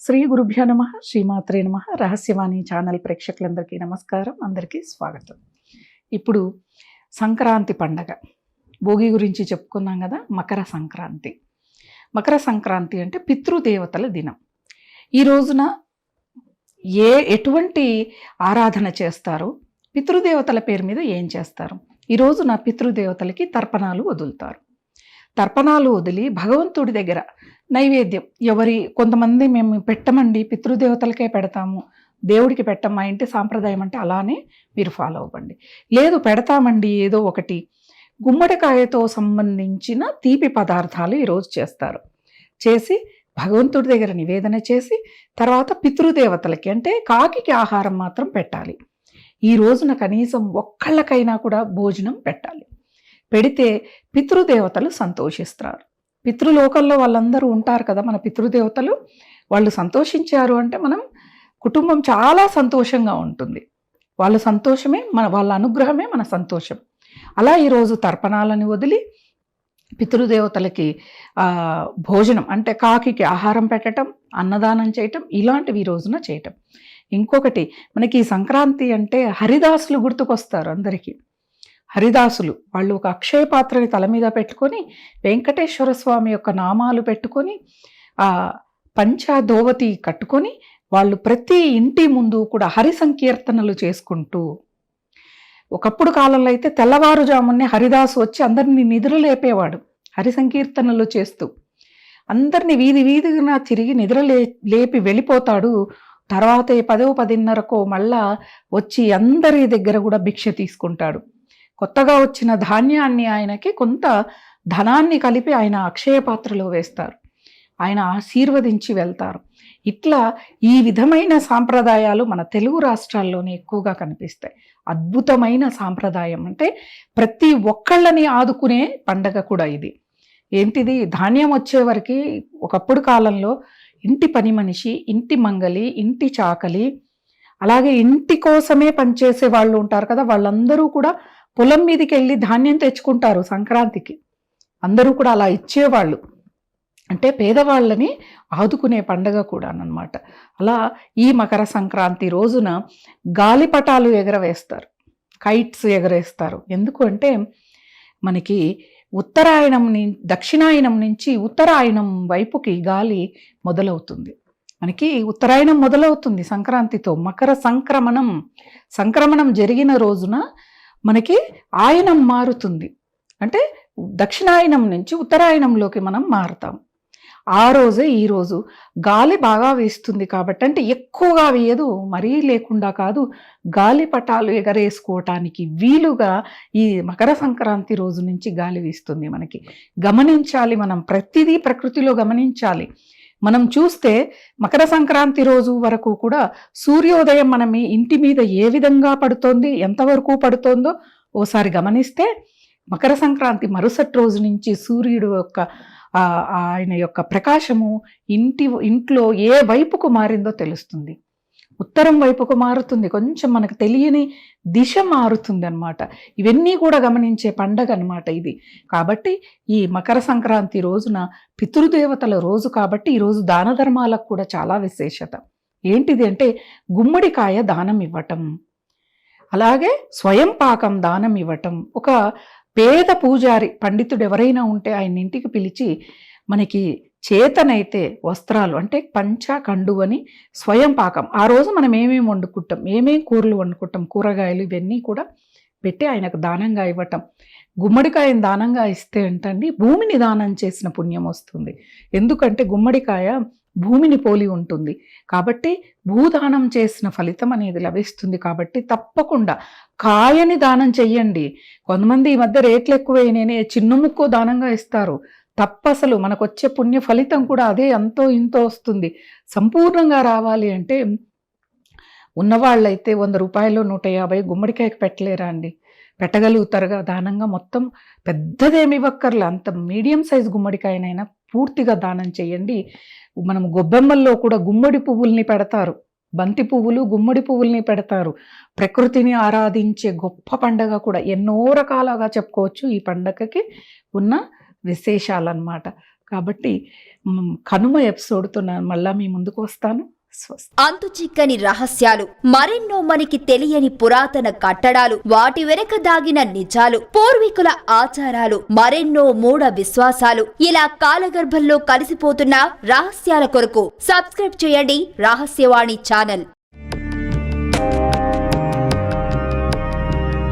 శ్రీ గురుభ్యో నమ శ్రీమాత్రే నమ. రహస్యవాణి ఛానల్ ప్రేక్షకులందరికీ నమస్కారం. అందరికీ స్వాగతం. ఇప్పుడు సంక్రాంతి పండగ. భోగి గురించి చెప్పుకున్నాం కదా మకర సంక్రాంతి. మకర సంక్రాంతి అంటే పితృదేవతల దినం. ఈ రోజున ఏ ఎటువంటి ఆరాధన చేస్తారు? పితృదేవతల పేరు మీద ఏం చేస్తారు? ఈ రోజున పితృదేవతలకి తర్పణాలు వదులుతారు. తర్పణాలు వదిలి భగవంతుడి దగ్గర నైవేద్యం. ఎవరి కొంతమంది మేము పెట్టమండి పితృదేవతలకే పెడతాము. దేవుడికి పెట్టం మా ఇంటి సాంప్రదాయం అంటే అలానే మీరు ఫాలో అవ్వండి. లేదు పెడతామండి ఏదో ఒకటి. గుమ్మడికాయతో సంబంధించిన తీపి పదార్థాలు ఈరోజు చేస్తారు. చేసి భగవంతుడి దగ్గర నివేదన చేసి తర్వాత పితృదేవతలకి అంటే కాకికి ఆహారం మాత్రం పెట్టాలి. ఈ రోజున కనీసం ఒక్కళ్ళకైనా కూడా భోజనం పెట్టాలి. పెడితే పితృదేవతలు సంతోషిస్తారు. పితృలోకంలో వాళ్ళందరూ ఉంటారు కదా మన పితృదేవతలు. వాళ్ళు సంతోషించారు అంటే మనం కుటుంబం చాలా సంతోషంగా ఉంటుంది. వాళ్ళ సంతోషమే మన వాళ్ళ అనుగ్రహమే మన సంతోషం. అలా ఈరోజు తర్పణాలని వదిలి పితృదేవతలకి భోజనం అంటే కాకికి ఆహారం పెట్టడం అన్నదానం చేయటం ఇలాంటివి ఈ రోజున చేయటం. ఇంకొకటి మనకి ఈ సంక్రాంతి అంటే హరిదాసులు గుర్తుకొస్తారు అందరికీ. హరిదాసులు వాళ్ళు ఒక అక్షయ పాత్రని తల మీద పెట్టుకొని వెంకటేశ్వర స్వామి యొక్క నామాలు పెట్టుకొని ఆ పంచదోవతి కట్టుకొని వాళ్ళు ప్రతి ఇంటి ముందు కూడా హరి సంకీర్తనలు చేసుకుంటూ ఒకప్పుడు కాలంలో అయితే తెల్లవారుజామునే హరిదాసు వచ్చి అందరినీ నిద్ర లేపేవాడు హరి సంకీర్తనలు చేస్తూ. అందరినీ వీధి వీధిగా తిరిగి నిద్ర లే లేపి వెళ్ళిపోతాడు. తర్వాత పదో పదిన్నరకో మళ్ళా వచ్చి అందరి దగ్గర కూడా భిక్ష తీసుకుంటాడు. కొత్తగా వచ్చిన ధాన్యాన్ని ఆయనకి కొంత ధనాన్ని కలిపి ఆయన అక్షయ పాత్రలో వేస్తారు. ఆయన ఆశీర్వదించి వెళ్తారు. ఇట్లా ఈ విధమైన సాంప్రదాయాలు మన తెలుగు రాష్ట్రాల్లోనే ఎక్కువగా కనిపిస్తాయి. అద్భుతమైన సాంప్రదాయం అంటే ప్రతి ఒక్కళ్ళని ఆదుకునే పండగ కూడా ఇది. ఏంటిది? ధాన్యం వచ్చేవరకు ఒకప్పుడు కాలంలో ఇంటి పని మనిషి ఇంటి మంగలి ఇంటి చాకలి అలాగే ఇంటి కోసమే పనిచేసే వాళ్ళు ఉంటారు కదా వాళ్ళందరూ కూడా పొలం మీదకి వెళ్ళి ధాన్యం తెచ్చుకుంటారు సంక్రాంతికి. అందరూ కూడా అలా ఇచ్చేవాళ్ళు. అంటే పేదవాళ్ళని ఆదుకునే పండగ కూడా అనమాట అలా ఈ మకర సంక్రాంతి రోజున గాలిపటాలు ఎగరవేస్తారు. కైట్స్ ఎగరేస్తారు. ఎందుకు అంటే మనకి ఉత్తరాయణం దక్షిణాయనం నుంచి ఉత్తరాయణం వైపుకి గాలి మొదలవుతుంది. మనకి ఉత్తరాయణం మొదలవుతుంది సంక్రాంతితో. మకర సంక్రమణం సంక్రమణం జరిగిన రోజున మనకి ఆయనం మారుతుంది. అంటే దక్షిణాయనం నుంచి ఉత్తరాయణంలోకి మనం మారుతాం. ఆ రోజే ఈ రోజు గాలి బాగా వీస్తుంది కాబట్టి అంటే ఎక్కువగా వేయదు మరీ లేకుండా కాదు గాలి పటాలు ఎగరేసుకోవటానికి వీలుగా ఈ మకర సంక్రాంతి రోజు నుంచి గాలి వీస్తుంది మనకి. గమనించాలి మనం ప్రతిదీ ప్రకృతిలో గమనించాలి. మనం చూస్తే మకర సంక్రాంతి రోజు వరకు కూడా సూర్యోదయం మన మీ ఇంటి మీద ఏ విధంగా పడుతోంది ఎంతవరకు పడుతోందో ఓసారి గమనిస్తే మకర సంక్రాంతి మరుసటి రోజు నుంచి సూర్యుడు యొక్క ఆయన యొక్క ప్రకాశము ఇంటి ఇంట్లో ఏ వైపుకు మారిందో తెలుస్తుంది. ఉత్తరం వైపుకు మారుతుంది. కొంచెం మనకు తెలియని దిశ మారుతుంది అనమాట ఇవన్నీ కూడా గమనించే పండగ అనమాట ఇది. కాబట్టి ఈ మకర సంక్రాంతి రోజున పితృదేవతల రోజు కాబట్టి ఈరోజు దాన ధర్మాలకు కూడా చాలా విశేషత. ఏంటిది అంటే గుమ్మడికాయ దానం ఇవ్వటం. అలాగే స్వయం పాకం దానం ఇవ్వటం. ఒక పేద పూజారి పండితుడు ఎవరైనా ఉంటే ఆయన ఇంటికి పిలిచి మనకి చేతనైతే వస్త్రాలు అంటే పంచ కండువని స్వయం పాకం. ఆ రోజు మనం ఏమేమి వండుకుంటాం? ఏమేమి కూరలు వండుకుంటాం? కూరగాయలు ఇవన్నీ కూడా పెట్టి ఆయనకు దానంగా ఇవ్వటం. గుమ్మడికాయని దానంగా ఇస్తే ఏంటండి? భూమిని దానం చేసిన పుణ్యం వస్తుంది. ఎందుకంటే గుమ్మడికాయ భూమిని పోలి ఉంటుంది. కాబట్టి భూదానం చేసిన ఫలితం అనేది లభిస్తుంది. కాబట్టి తప్పకుండా కాయని దానం చెయ్యండి. కొంతమంది ఈ మధ్య రేట్లు ఎక్కువైనాయని చిన్న ముక్కు దానంగా ఇస్తారు. తప్పసలు మనకు వచ్చే పుణ్య ఫలితం కూడా అదే ఎంతో ఇంతో వస్తుంది. సంపూర్ణంగా రావాలి అంటే ఉన్నవాళ్ళైతే వంద రూపాయలు నూట యాభై గుమ్మడికాయకి పెట్టలేరా అండి? పెట్టగలుగుతారుగా దానంగా మొత్తం పెద్దదేమి ఇవ్వక్కర్లే. అంత మీడియం సైజ్ గుమ్మడికాయనైనా పూర్తిగా దానం చేయండి. మనం గొబ్బెమ్మల్లో కూడా గుమ్మడి పువ్వుల్ని పెడతారు. బంతి పువ్వులు గుమ్మడి పువ్వుల్ని పెడతారు. ప్రకృతిని ఆరాధించే గొప్ప పండగ కూడా. ఎన్నో రకాలుగా చెప్పుకోవచ్చు ఈ పండగకి ఉన్న విశేషాలన్నమాట. కాబట్టి కనుమ ఎపిసోడ్తో నేను మళ్ళా మీ ముందుకు వస్తాను. స్వస్తి. అంతు చిక్కని రహస్యాలు మరెన్నో మనకి తెలియని పురాతన కట్టడాలు వాటి వెనక దాగిన నిజాలు పూర్వీకుల ఆచారాలు మరెన్నో మూఢ విశ్వాసాలు ఇలా కాలగర్భంలో కలిసిపోతున్న రహస్యాల కొరకు సబ్స్క్రైబ్ చేయండి రహస్యవాణి ఛానల్.